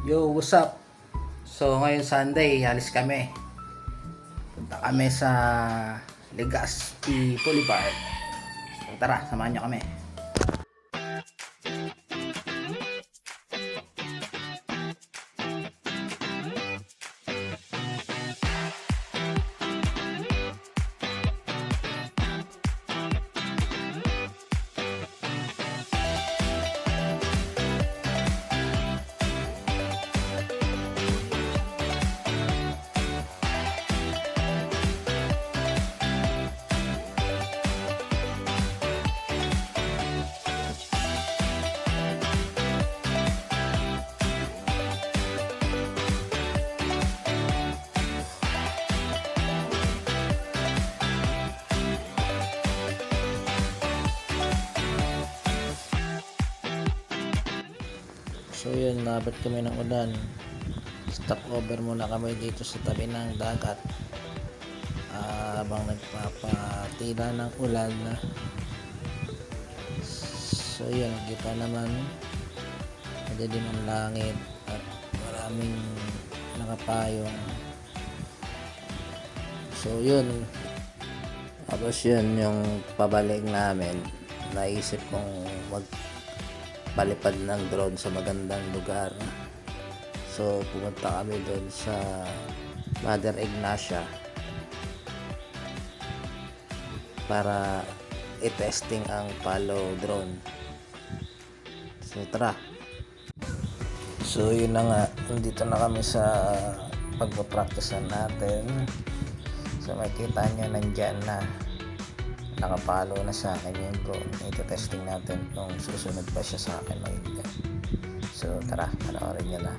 Yo, what's up? So, ngayon Sunday, alis kami. Punta kami sa Legazpi Boulevard. So, tara, samahan niyo kami. So yun, nabot kami ng ulan. Stop over muna kami dito sa tabi ng dagat. Ah, habang nagpapatila ng ulan. So yun, kita naman madilim ang langit at maraming nakapayong. So yun, tapos yun yung pabalik namin. Naisip kong mag palipad ng drone sa magandang lugar. So, pumunta kami doon sa Mother Ignacia para i-testing ang Palo drone. So, tara. So, yun na nga. Nandito na kami sa pagpapractice natin. So, makikita nyo nandyan na nakapalo na sa akin yung drone. Ito testing natin kung susunod pa siya sa akin o hindi. So tara, panoorin nyo na.